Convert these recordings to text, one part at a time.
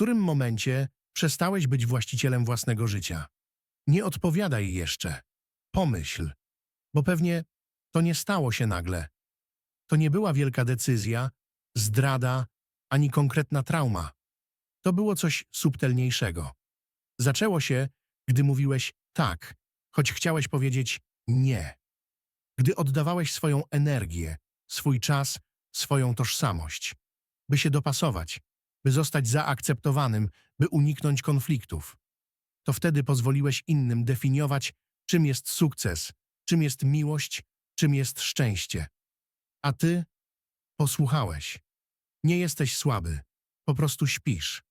którym momencie przestałeś być właścicielem własnego życia? Nie odpowiadaj jeszcze. Pomyśl, bo pewnie to nie stało się nagle. To nie była wielka decyzja, zdrada, ani konkretna trauma. To było coś subtelniejszego. Zaczęło się, gdy mówiłeś tak, choć chciałeś powiedzieć nie. Gdy oddawałeś swoją energię, swój czas, swoją tożsamość, by się dopasować, by zostać zaakceptowanym, by uniknąć konfliktów. To wtedy pozwoliłeś innym definiować, czym jest sukces, czym jest miłość, czym jest szczęście. A ty posłuchałeś. Nie jesteś słaby, po prostu śpisz.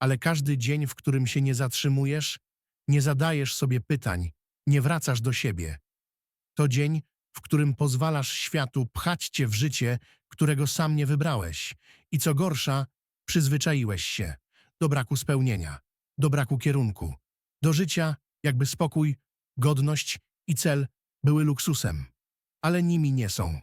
Ale każdy dzień, w którym się nie zatrzymujesz, nie zadajesz sobie pytań, nie wracasz do siebie. To dzień, w którym pozwalasz światu pchać cię w życie, którego sam nie wybrałeś. I co gorsza, przyzwyczaiłeś się do braku spełnienia, do braku kierunku, do życia, jakby spokój, godność i cel były luksusem, ale nimi nie są.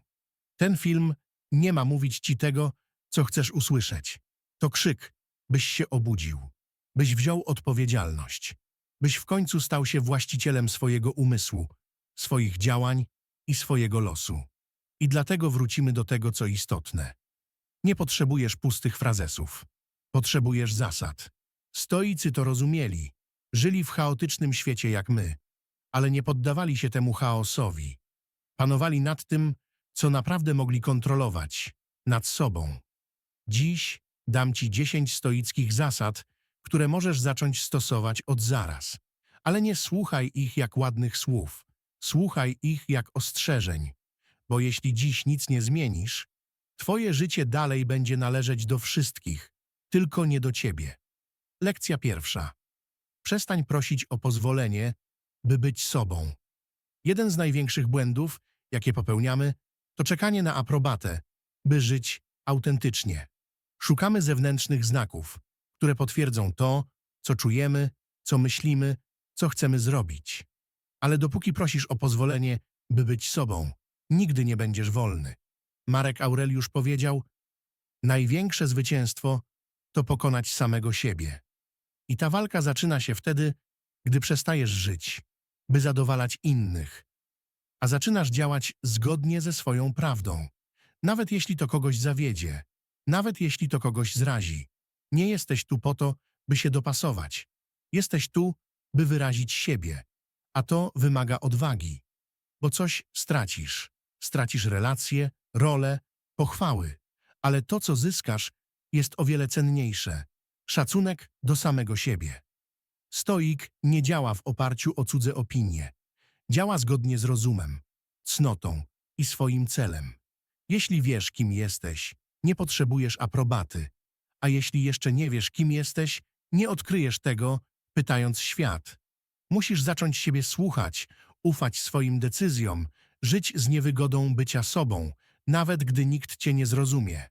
Ten film nie ma mówić ci tego, co chcesz usłyszeć. To krzyk, byś się obudził, byś wziął odpowiedzialność, byś w końcu stał się właścicielem swojego umysłu, swoich działań i swojego losu. I dlatego wrócimy do tego, co istotne. Nie potrzebujesz pustych frazesów. Potrzebujesz zasad. Stoicy to rozumieli. Żyli w chaotycznym świecie jak my, ale nie poddawali się temu chaosowi. Panowali nad tym, co naprawdę mogli kontrolować, nad sobą. Dziś dam ci dziesięć stoickich zasad, które możesz zacząć stosować od zaraz. Ale nie słuchaj ich jak ładnych słów. Słuchaj ich jak ostrzeżeń. Bo jeśli dziś nic nie zmienisz, twoje życie dalej będzie należeć do wszystkich, tylko nie do ciebie. Lekcja pierwsza. Przestań prosić o pozwolenie, by być sobą. Jeden z największych błędów, jakie popełniamy, to czekanie na aprobatę, by żyć autentycznie. Szukamy zewnętrznych znaków, które potwierdzą to, co czujemy, co myślimy, co chcemy zrobić. Ale dopóki prosisz o pozwolenie, by być sobą, nigdy nie będziesz wolny. Marek Aureliusz powiedział: Największe zwycięstwo to pokonać samego siebie. I ta walka zaczyna się wtedy, gdy przestajesz żyć, by zadowalać innych, a zaczynasz działać zgodnie ze swoją prawdą. Nawet jeśli to kogoś zawiedzie, nawet jeśli to kogoś zrazi. Nie jesteś tu po to, by się dopasować. Jesteś tu, by wyrazić siebie, a to wymaga odwagi, bo coś stracisz. Stracisz relacje, rolę, pochwały, ale to, co zyskasz, jest o wiele cenniejsze. Szacunek do samego siebie. Stoik nie działa w oparciu o cudze opinie. Działa zgodnie z rozumem, cnotą i swoim celem. Jeśli wiesz, kim jesteś, nie potrzebujesz aprobaty, a jeśli jeszcze nie wiesz, kim jesteś, nie odkryjesz tego, pytając świat. Musisz zacząć siebie słuchać, ufać swoim decyzjom, żyć z niewygodą bycia sobą, nawet gdy nikt cię nie zrozumie.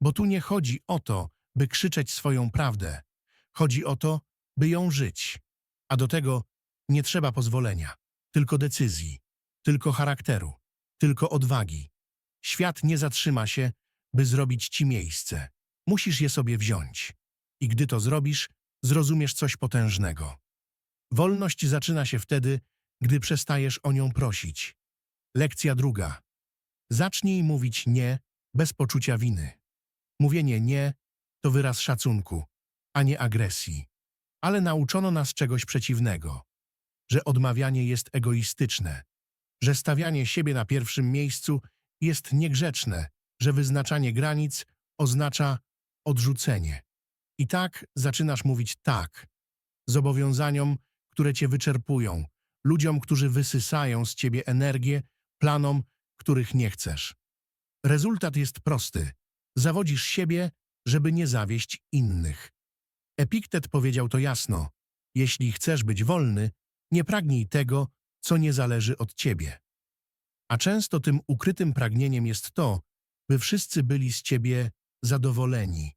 Bo tu nie chodzi o to, by krzyczeć swoją prawdę. Chodzi o to, by ją żyć. A do tego nie trzeba pozwolenia, tylko decyzji, tylko charakteru, tylko odwagi. Świat nie zatrzyma się, by zrobić ci miejsce. Musisz je sobie wziąć. I gdy to zrobisz, zrozumiesz coś potężnego. Wolność zaczyna się wtedy, gdy przestajesz o nią prosić. Lekcja druga. Zacznij mówić nie bez poczucia winy. Mówienie nie to wyraz szacunku, a nie agresji. Ale nauczono nas czegoś przeciwnego, że odmawianie jest egoistyczne, że stawianie siebie na pierwszym miejscu jest niegrzeczne, że wyznaczanie granic oznacza odrzucenie. I tak zaczynasz mówić tak zobowiązaniom, które cię wyczerpują, ludziom, którzy wysysają z ciebie energię, planom, których nie chcesz. Rezultat jest prosty. Zawodzisz siebie, żeby nie zawieść innych. Epiktet powiedział to jasno. Jeśli chcesz być wolny, nie pragnij tego, co nie zależy od ciebie. A często tym ukrytym pragnieniem jest to, by wszyscy byli z ciebie zadowoleni.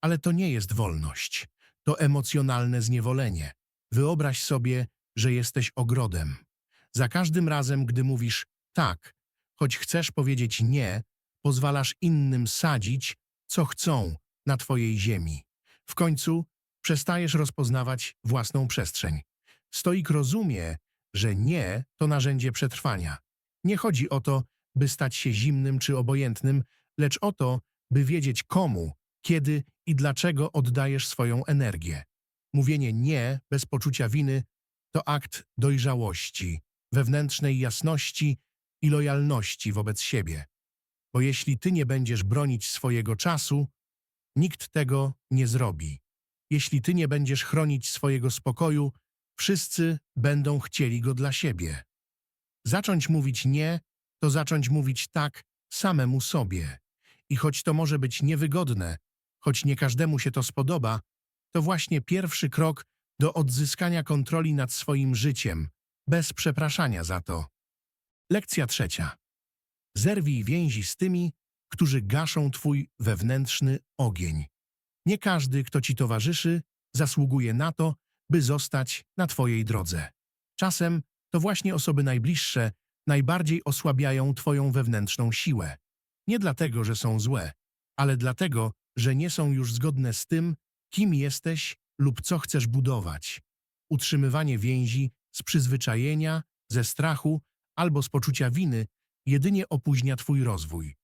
Ale to nie jest wolność. To emocjonalne zniewolenie. Wyobraź sobie, że jesteś ogrodem. Za każdym razem, gdy mówisz tak, choć chcesz powiedzieć nie, pozwalasz innym sadzić, co chcą, na twojej ziemi. W końcu Przestajesz rozpoznawać własną przestrzeń. Stoik rozumie, że nie to narzędzie przetrwania. Nie chodzi o to, by stać się zimnym czy obojętnym, lecz o to, by wiedzieć komu, kiedy i dlaczego oddajesz swoją energię. Mówienie nie bez poczucia winy to akt dojrzałości, wewnętrznej jasności i lojalności wobec siebie. Bo jeśli ty nie będziesz bronić swojego czasu, nikt tego nie zrobi. Jeśli ty nie będziesz chronić swojego spokoju, wszyscy będą chcieli go dla siebie. Zacząć mówić nie, to zacząć mówić tak samemu sobie. I choć to może być niewygodne, choć nie każdemu się to spodoba, to właśnie pierwszy krok do odzyskania kontroli nad swoim życiem, bez przepraszania za to. Lekcja trzecia. Zerwij więzi z tymi, którzy gaszą twój wewnętrzny ogień. Nie każdy, kto ci towarzyszy, zasługuje na to, by zostać na twojej drodze. Czasem to właśnie osoby najbliższe najbardziej osłabiają twoją wewnętrzną siłę. Nie dlatego, że są złe, ale dlatego, że nie są już zgodne z tym, kim jesteś lub co chcesz budować. Utrzymywanie więzi z przyzwyczajenia, ze strachu albo z poczucia winy jedynie opóźnia twój rozwój.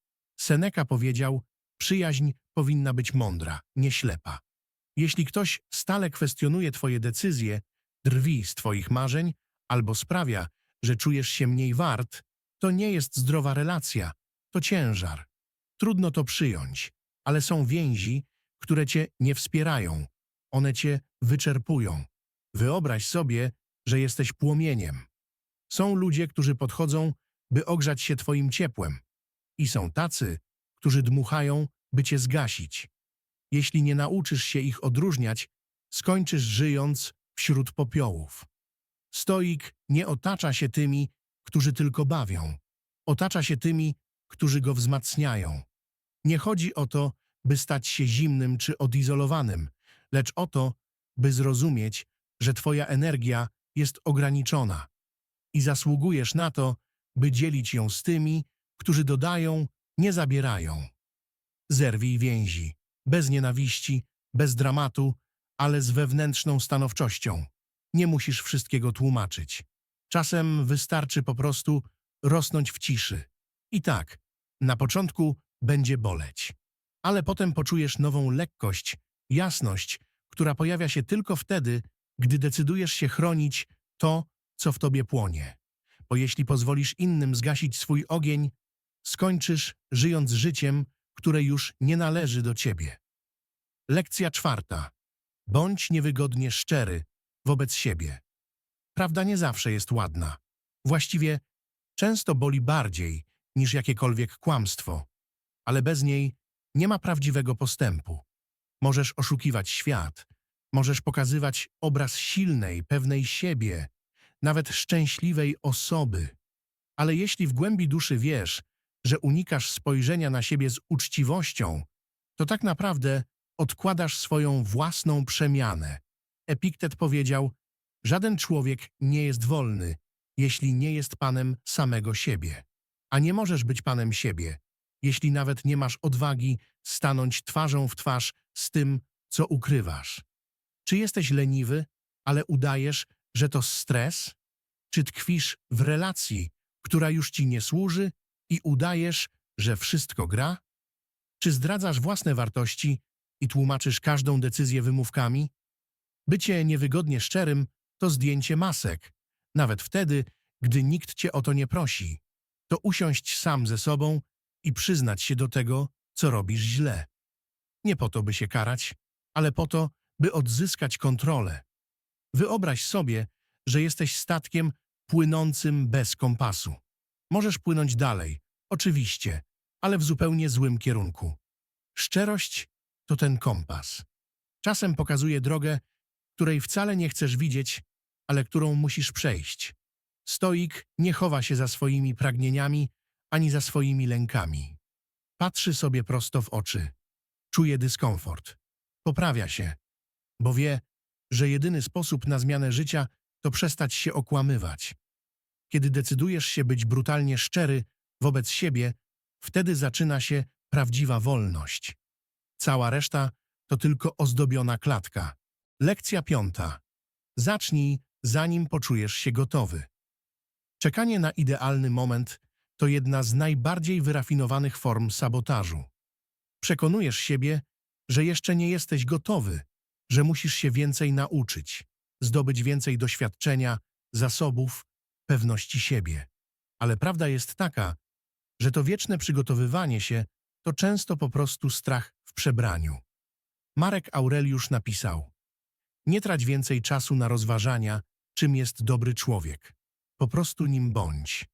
Seneca powiedział, przyjaźń powinna być mądra, nie ślepa. Jeśli ktoś stale kwestionuje twoje decyzje, drwi z twoich marzeń albo sprawia, że czujesz się mniej wart, to nie jest zdrowa relacja, to ciężar. Trudno to przyjąć, ale są więzi, które cię nie wspierają. One cię wyczerpują. Wyobraź sobie, że jesteś płomieniem. Są ludzie, którzy podchodzą, by ogrzać się twoim ciepłem. I są tacy, którzy dmuchają, by cię zgasić. Jeśli nie nauczysz się ich odróżniać, skończysz żyjąc wśród popiołów. Stoik nie otacza się tymi, którzy tylko bawią. Otacza się tymi, którzy go wzmacniają. Nie chodzi o to, by stać się zimnym czy odizolowanym, lecz o to, by zrozumieć, że twoja energia jest ograniczona i zasługujesz na to, by dzielić ją z tymi, którzy dodają, nie zabierają. Zerwij więzi, bez nienawiści, bez dramatu, ale z wewnętrzną stanowczością. Nie musisz wszystkiego tłumaczyć. Czasem wystarczy po prostu rosnąć w ciszy. I tak, na początku będzie boleć, ale potem poczujesz nową lekkość, jasność, która pojawia się tylko wtedy, gdy decydujesz się chronić to, co w tobie płonie. Bo jeśli pozwolisz innym zgasić swój ogień, skończysz żyjąc życiem, które już nie należy do ciebie. Lekcja czwarta. Bądź niewygodnie szczery wobec siebie. Prawda nie zawsze jest ładna. Właściwie często boli bardziej niż jakiekolwiek kłamstwo, ale bez niej nie ma prawdziwego postępu. Możesz oszukiwać świat, możesz pokazywać obraz silnej, pewnej siebie, nawet szczęśliwej osoby. Ale jeśli w głębi duszy wiesz, że unikasz spojrzenia na siebie z uczciwością, to tak naprawdę odkładasz swoją własną przemianę. Epiktet powiedział, żaden człowiek nie jest wolny, jeśli nie jest panem samego siebie. A nie możesz być panem siebie, jeśli nawet nie masz odwagi stanąć twarzą w twarz z tym, co ukrywasz. Czy jesteś leniwy, ale udajesz, że to stres? Czy tkwisz w relacji, która już ci nie służy i udajesz, że wszystko gra? Czy zdradzasz własne wartości i tłumaczysz każdą decyzję wymówkami? Bycie niewygodnie szczerym to zdjęcie masek, nawet wtedy, gdy nikt cię o to nie prosi. To usiąść sam ze sobą i przyznać się do tego, co robisz źle. Nie po to, by się karać, ale po to, by odzyskać kontrolę. Wyobraź sobie, że jesteś statkiem płynącym bez kompasu. Możesz płynąć dalej, oczywiście, ale w zupełnie złym kierunku. Szczerość to ten kompas. Czasem pokazuje drogę, której wcale nie chcesz widzieć, ale którą musisz przejść. Stoik nie chowa się za swoimi pragnieniami ani za swoimi lękami. Patrzy sobie prosto w oczy. Czuje dyskomfort. Poprawia się, bo wie, że jedyny sposób na zmianę życia to przestać się okłamywać. Kiedy decydujesz się być brutalnie szczery wobec siebie, wtedy zaczyna się prawdziwa wolność. Cała reszta to tylko ozdobiona klatka. Lekcja piąta. Zacznij, zanim poczujesz się gotowy. Czekanie na idealny moment to jedna z najbardziej wyrafinowanych form sabotażu. Przekonujesz siebie, że jeszcze nie jesteś gotowy, że musisz się więcej nauczyć, zdobyć więcej doświadczenia, zasobów, pewności siebie. Ale prawda jest taka, że to wieczne przygotowywanie się to często po prostu strach w przebraniu. Marek Aureliusz napisał: Nie trać więcej czasu na rozważania, czym jest dobry człowiek. Po prostu nim bądź.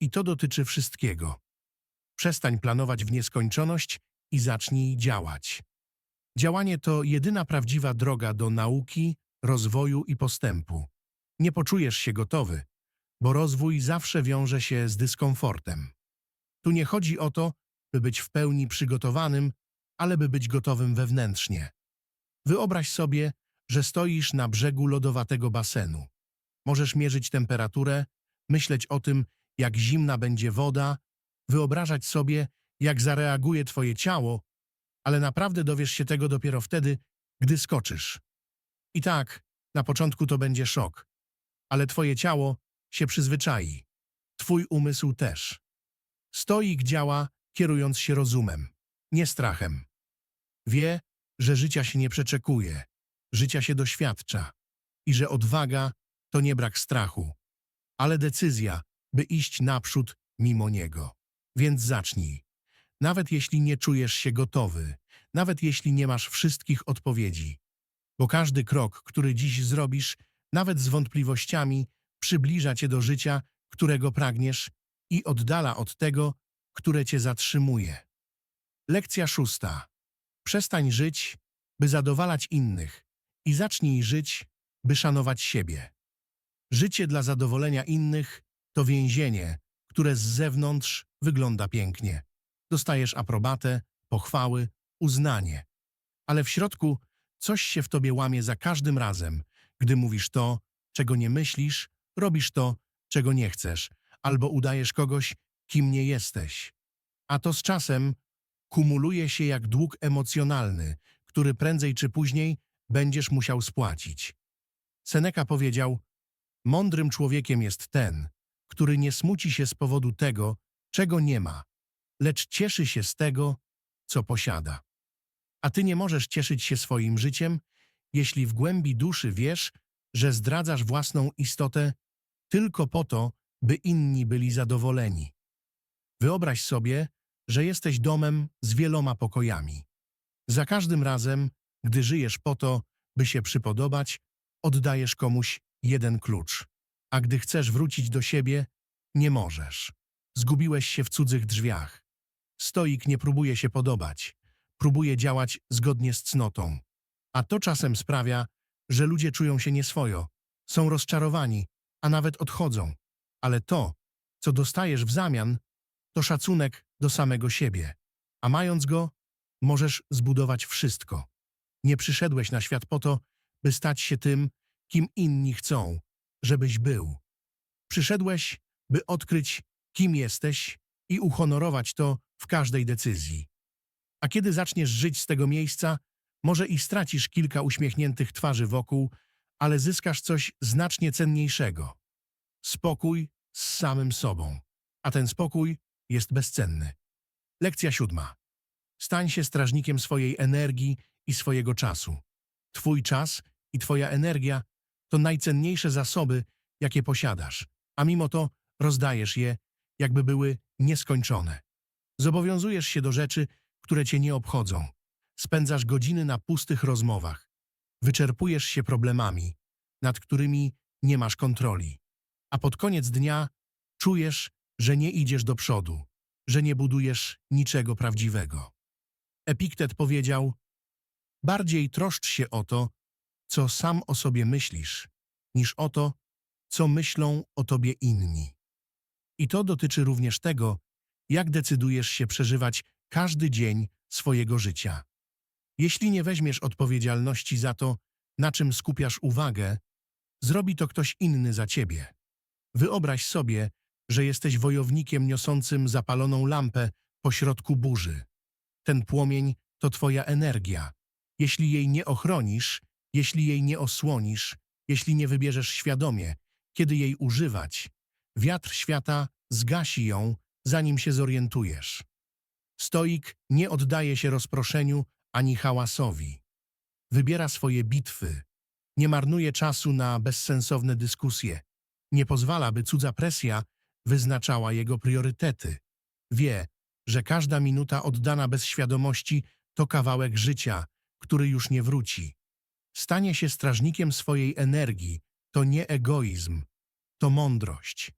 I to dotyczy wszystkiego. Przestań planować w nieskończoność i zacznij działać. Działanie to jedyna prawdziwa droga do nauki, rozwoju i postępu. Nie poczujesz się gotowy, bo rozwój zawsze wiąże się z dyskomfortem. Tu nie chodzi o to, by być w pełni przygotowanym, ale by być gotowym wewnętrznie. Wyobraź sobie, że stoisz na brzegu lodowatego basenu. Możesz mierzyć temperaturę, myśleć o tym, jak zimna będzie woda, wyobrażać sobie, jak zareaguje twoje ciało, ale naprawdę dowiesz się tego dopiero wtedy, gdy skoczysz. I tak, na początku to będzie szok, ale twoje ciało się przyzwyczai. Twój umysł też. Stoik działa, kierując się rozumem, nie strachem. Wie, że życia się nie przeczekuje, życia się doświadcza i że odwaga to nie brak strachu, ale decyzja, by iść naprzód mimo niego. Więc zacznij. Nawet jeśli nie czujesz się gotowy, nawet jeśli nie masz wszystkich odpowiedzi. Bo każdy krok, który dziś zrobisz, nawet z wątpliwościami, przybliża cię do życia, którego pragniesz i oddala od tego, które cię zatrzymuje. Lekcja szósta. Przestań żyć, by zadowalać innych i zacznij żyć, by szanować siebie. Życie dla zadowolenia innych to więzienie, które z zewnątrz wygląda pięknie. Dostajesz aprobatę, pochwały, uznanie. Ale w środku coś się w tobie łamie za każdym razem, gdy mówisz to, czego nie myślisz, robisz to, czego nie chcesz, albo udajesz kogoś, kim nie jesteś. A to z czasem kumuluje się jak dług emocjonalny, który prędzej czy później będziesz musiał spłacić. Seneca powiedział, mądrym człowiekiem jest ten, który nie smuci się z powodu tego, czego nie ma, lecz cieszy się z tego, co posiada. A ty nie możesz cieszyć się swoim życiem, jeśli w głębi duszy wiesz, że zdradzasz własną istotę tylko po to, by inni byli zadowoleni. Wyobraź sobie, że jesteś domem z wieloma pokojami. Za każdym razem, gdy żyjesz po to, by się przypodobać, oddajesz komuś jeden klucz. A gdy chcesz wrócić do siebie, nie możesz. Zgubiłeś się w cudzych drzwiach. Stoik nie próbuje się podobać. Próbuje działać zgodnie z cnotą. A to czasem sprawia, że ludzie czują się nieswojo, są rozczarowani, a nawet odchodzą. Ale to, co dostajesz w zamian, to szacunek do samego siebie. A mając go, możesz zbudować wszystko. Nie przyszedłeś na świat po to, by stać się tym, kim inni chcą, żebyś był. Przyszedłeś, by odkryć, kim jesteś i uhonorować to w każdej decyzji. A kiedy zaczniesz żyć z tego miejsca, może i stracisz kilka uśmiechniętych twarzy wokół, ale zyskasz coś znacznie cenniejszego. Spokój z samym sobą. A ten spokój jest bezcenny. Lekcja siódma. Stań się strażnikiem swojej energii i swojego czasu. Twój czas i twoja energia to najcenniejsze zasoby, jakie posiadasz, a mimo to rozdajesz je, jakby były nieskończone. Zobowiązujesz się do rzeczy, które cię nie obchodzą. Spędzasz godziny na pustych rozmowach. Wyczerpujesz się problemami, nad którymi nie masz kontroli. A pod koniec dnia czujesz, że nie idziesz do przodu, że nie budujesz niczego prawdziwego. Epiktet powiedział, bardziej troszcz się o to, co sam o sobie myślisz, niż o to, co myślą o tobie inni. I to dotyczy również tego, jak decydujesz się przeżywać każdy dzień swojego życia. Jeśli nie weźmiesz odpowiedzialności za to, na czym skupiasz uwagę, zrobi to ktoś inny za ciebie. Wyobraź sobie, że jesteś wojownikiem niosącym zapaloną lampę pośrodku burzy. Ten płomień to twoja energia. Jeśli jej nie ochronisz, Jeśli jej nie osłonisz, jeśli nie wybierzesz świadomie, kiedy jej używać, wiatr świata zgasi ją, zanim się zorientujesz. Stoik nie oddaje się rozproszeniu ani hałasowi. Wybiera swoje bitwy, nie marnuje czasu na bezsensowne dyskusje, nie pozwala, by cudza presja wyznaczała jego priorytety. Wie, że każda minuta oddana bez świadomości to kawałek życia, który już nie wróci. Stanie się strażnikiem swojej energii to nie egoizm, to mądrość.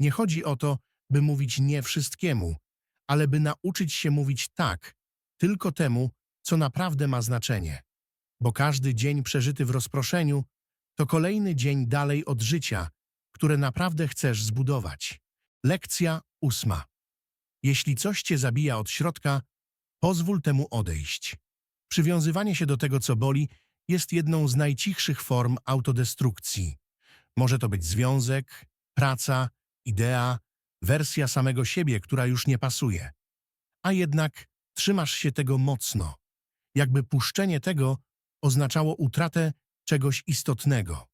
Nie chodzi o to, by mówić nie wszystkiemu, ale by nauczyć się mówić tak, tylko temu, co naprawdę ma znaczenie. Bo każdy dzień przeżyty w rozproszeniu to kolejny dzień dalej od życia, które naprawdę chcesz zbudować. Lekcja ósma. Jeśli coś cię zabija od środka, pozwól temu odejść. Przywiązywanie się do tego, co boli, jest jedną z najcichszych form autodestrukcji. Może to być związek, praca, idea, wersja samego siebie, która już nie pasuje. A jednak trzymasz się tego mocno, jakby puszczenie tego oznaczało utratę czegoś istotnego.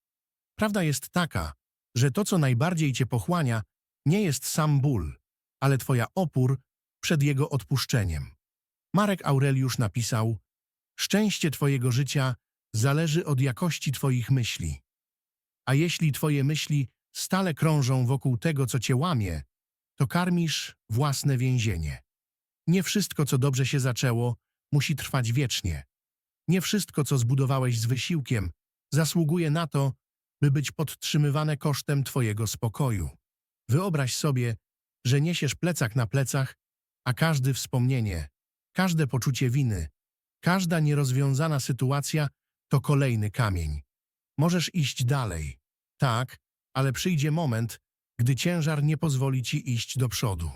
Prawda jest taka, że to, co najbardziej cię pochłania, nie jest sam ból, ale twoja opór przed jego odpuszczeniem. Marek Aureliusz napisał: Szczęście twojego życia zależy od jakości twoich myśli. A jeśli twoje myśli stale krążą wokół tego, co cię łamie, to karmisz własne więzienie. Nie wszystko, co dobrze się zaczęło, musi trwać wiecznie. Nie wszystko, co zbudowałeś z wysiłkiem, zasługuje na to, by być podtrzymywane kosztem twojego spokoju. Wyobraź sobie, że niesiesz plecak na plecach, a każde wspomnienie, każde poczucie winy, każda nierozwiązana sytuacja to kolejny kamień. Możesz iść dalej, tak, ale przyjdzie moment, gdy ciężar nie pozwoli ci iść do przodu.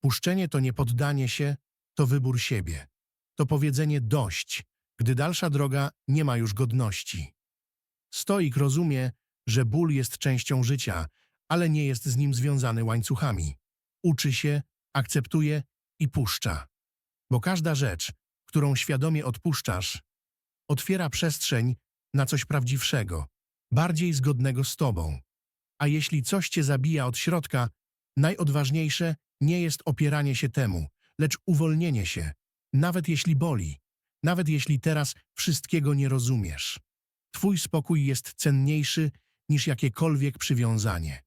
Puszczenie to nie poddanie się, to wybór siebie. To powiedzenie dość, gdy dalsza droga nie ma już godności. Stoik rozumie, że ból jest częścią życia, ale nie jest z nim związany łańcuchami. Uczy się, akceptuje i puszcza. Bo każda rzecz, którą świadomie odpuszczasz, otwiera przestrzeń na coś prawdziwszego, bardziej zgodnego z tobą. A jeśli coś cię zabija od środka, najodważniejsze nie jest opieranie się temu, lecz uwolnienie się, nawet jeśli boli, nawet jeśli teraz wszystkiego nie rozumiesz. Twój spokój jest cenniejszy niż jakiekolwiek przywiązanie.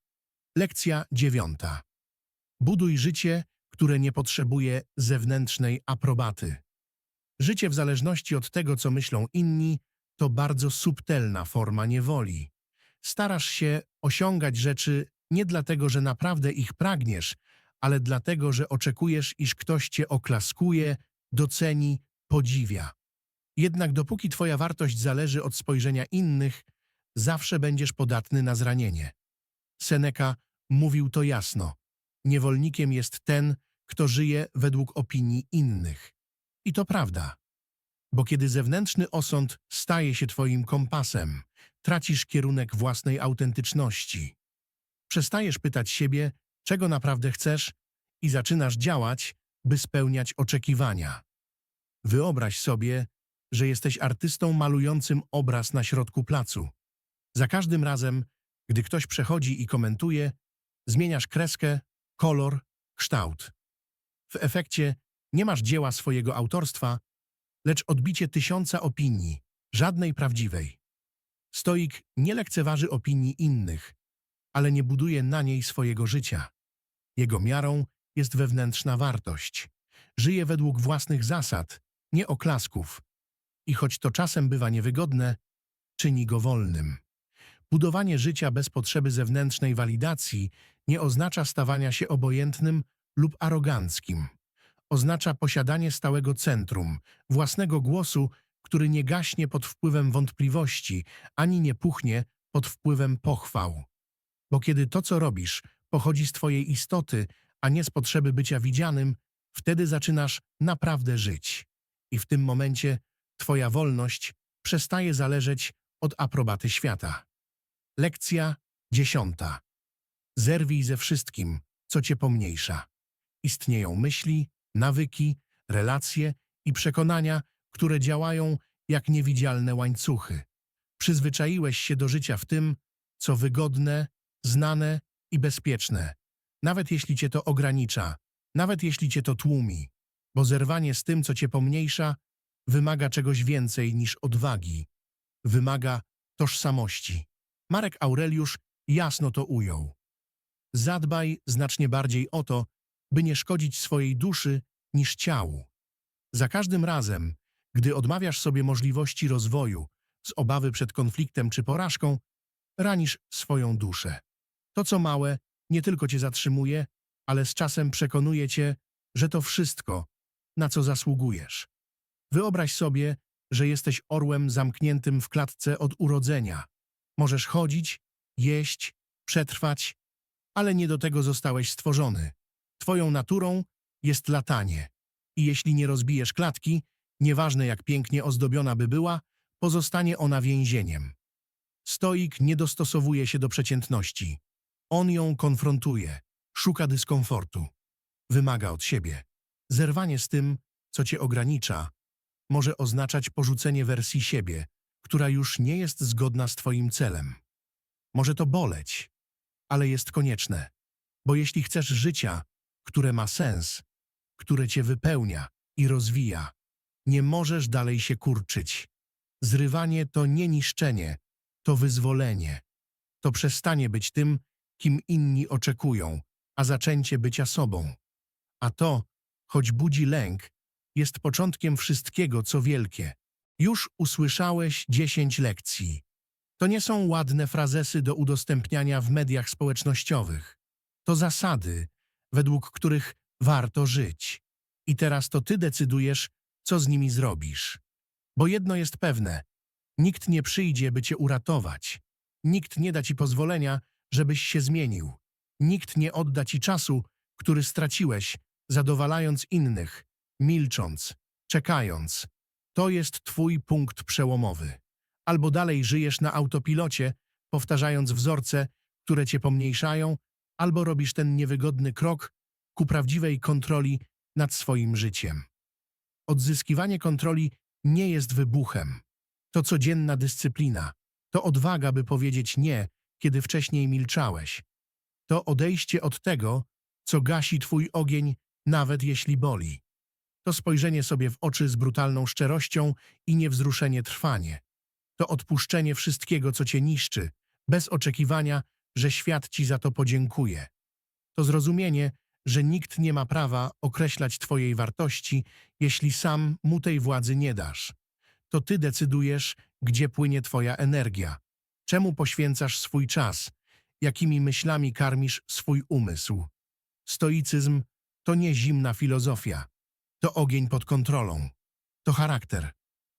Lekcja dziewiąta. Buduj życie, które nie potrzebuje zewnętrznej aprobaty. Życie w zależności od tego, co myślą inni, to bardzo subtelna forma niewoli. Starasz się osiągać rzeczy nie dlatego, że naprawdę ich pragniesz, ale dlatego, że oczekujesz, iż ktoś cię oklaskuje, doceni, podziwia. Jednak dopóki twoja wartość zależy od spojrzenia innych, zawsze będziesz podatny na zranienie. Seneca mówił to jasno. Niewolnikiem jest ten, kto żyje według opinii innych. I to prawda. Bo kiedy zewnętrzny osąd staje się twoim kompasem, tracisz kierunek własnej autentyczności. Przestajesz pytać siebie, czego naprawdę chcesz i zaczynasz działać, by spełniać oczekiwania. Wyobraź sobie, że jesteś artystą malującym obraz na środku placu. Za każdym razem, gdy ktoś przechodzi i komentuje, zmieniasz kreskę, kolor, kształt. W efekcie nie masz dzieła swojego autorstwa, lecz odbicie tysiąca opinii, żadnej prawdziwej. Stoik nie lekceważy opinii innych, ale nie buduje na niej swojego życia. Jego miarą jest wewnętrzna wartość. Żyje według własnych zasad, nie oklasków. I choć to czasem bywa niewygodne, czyni go wolnym. Budowanie życia bez potrzeby zewnętrznej walidacji nie oznacza stawania się obojętnym lub aroganckim. Oznacza posiadanie stałego centrum, własnego głosu, który nie gaśnie pod wpływem wątpliwości, ani nie puchnie pod wpływem pochwał. Bo kiedy to, co robisz, pochodzi z twojej istoty, a nie z potrzeby bycia widzianym, wtedy zaczynasz naprawdę żyć. I w tym momencie twoja wolność przestaje zależeć od aprobaty świata. Lekcja dziesiąta. Zerwij ze wszystkim, co cię pomniejsza. Istnieją myśli, nawyki, relacje i przekonania, które działają jak niewidzialne łańcuchy. Przyzwyczaiłeś się do życia w tym, co wygodne, znane i bezpieczne, nawet jeśli cię to ogranicza, nawet jeśli cię to tłumi, bo zerwanie z tym, co cię pomniejsza, wymaga czegoś więcej niż odwagi, wymaga tożsamości. Marek Aureliusz jasno to ujął. Zadbaj znacznie bardziej o to, by nie szkodzić swojej duszy niż ciału. Za każdym razem, gdy odmawiasz sobie możliwości rozwoju z obawy przed konfliktem czy porażką, ranisz swoją duszę. To, co małe, nie tylko cię zatrzymuje, ale z czasem przekonuje cię, że to wszystko, na co zasługujesz. Wyobraź sobie, że jesteś orłem zamkniętym w klatce od urodzenia. Możesz chodzić, jeść, przetrwać, ale nie do tego zostałeś stworzony. Twoją naturą jest latanie. I jeśli nie rozbijesz klatki, nieważne jak pięknie ozdobiona by była, pozostanie ona więzieniem. Stoik nie dostosowuje się do przeciętności. On ją konfrontuje, szuka dyskomfortu, wymaga od siebie. Zerwanie z tym, co cię ogranicza, może oznaczać porzucenie wersji siebie, która już nie jest zgodna z twoim celem. Może to boleć, ale jest konieczne, bo jeśli chcesz życia, które ma sens, które cię wypełnia i rozwija, nie możesz dalej się kurczyć. Zrywanie to nie niszczenie, to wyzwolenie. To przestanie być tym, kim inni oczekują, a zaczęcie bycia sobą. A to, choć budzi lęk, jest początkiem wszystkiego, co wielkie. Już usłyszałeś dziesięć lekcji. To nie są ładne frazesy do udostępniania w mediach społecznościowych. To zasady, według których warto żyć. I teraz to ty decydujesz, co z nimi zrobisz. Bo jedno jest pewne: nikt nie przyjdzie, by cię uratować. Nikt nie da ci pozwolenia, żebyś się zmienił. Nikt nie odda ci czasu, który straciłeś, zadowalając innych, milcząc, czekając. To jest twój punkt przełomowy. Albo dalej żyjesz na autopilocie, powtarzając wzorce, które cię pomniejszają, albo robisz ten niewygodny krok ku prawdziwej kontroli nad swoim życiem. Odzyskiwanie kontroli nie jest wybuchem. To codzienna dyscyplina. To odwaga, by powiedzieć nie, kiedy wcześniej milczałeś. To odejście od tego, co gasi twój ogień, nawet jeśli boli. To spojrzenie sobie w oczy z brutalną szczerością i niewzruszenie trwanie. To odpuszczenie wszystkiego, co cię niszczy, bez oczekiwania, że świat ci za to podziękuje. To zrozumienie, że nikt nie ma prawa określać twojej wartości, jeśli sam mu tej władzy nie dasz. To ty decydujesz, gdzie płynie twoja energia, czemu poświęcasz swój czas, jakimi myślami karmisz swój umysł. Stoicyzm to nie zimna filozofia, to ogień pod kontrolą, to charakter,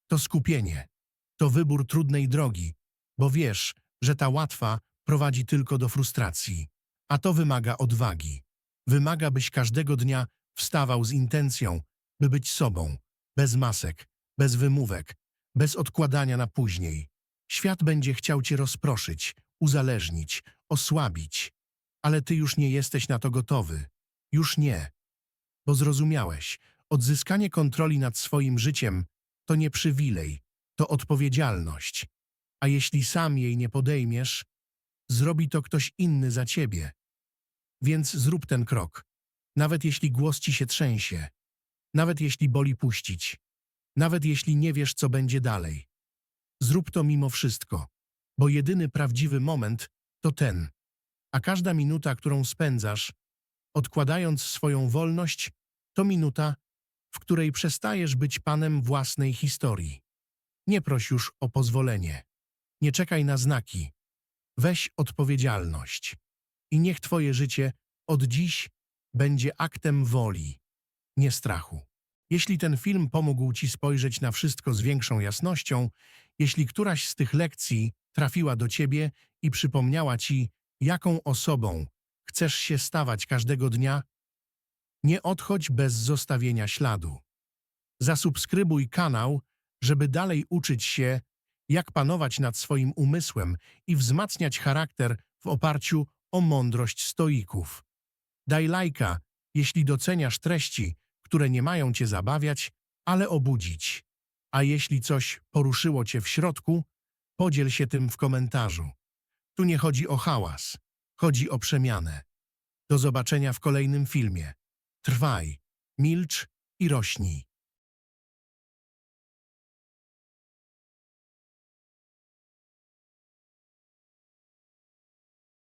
to skupienie, to wybór trudnej drogi, bo wiesz, że ta łatwa prowadzi tylko do frustracji, a to wymaga odwagi. Wymaga, byś każdego dnia wstawał z intencją, by być sobą, bez masek, bez wymówek, bez odkładania na później. Świat będzie chciał cię rozproszyć, uzależnić, osłabić, ale ty już nie jesteś na to gotowy. Już nie. Bo zrozumiałeś, odzyskanie kontroli nad swoim życiem to nie przywilej, to odpowiedzialność. A jeśli sam jej nie podejmiesz, zrobi to ktoś inny za ciebie. Więc zrób ten krok, nawet jeśli głos ci się trzęsie, nawet jeśli boli puścić, nawet jeśli nie wiesz, co będzie dalej. Zrób to mimo wszystko, bo jedyny prawdziwy moment to ten, a każda minuta, którą spędzasz, odkładając swoją wolność, to minuta, w której przestajesz być panem własnej historii. Nie proś już o pozwolenie, nie czekaj na znaki, weź odpowiedzialność i niech twoje życie od dziś będzie aktem woli, nie strachu. Jeśli ten film pomógł ci spojrzeć na wszystko z większą jasnością, jeśli któraś z tych lekcji trafiła do ciebie i przypomniała ci, jaką osobą chcesz się stawać każdego dnia, nie odchodź bez zostawienia śladu. Zasubskrybuj kanał, żeby dalej uczyć się, jak panować nad swoim umysłem i wzmacniać charakter w oparciu o mądrość stoików. Daj lajka, jeśli doceniasz treści, które nie mają cię zabawiać, ale obudzić. A jeśli coś poruszyło cię w środku, Podziel się tym w komentarzu. Tu nie chodzi o hałas, chodzi o przemianę. Do zobaczenia w kolejnym filmie. Trwaj, milcz i rośnij.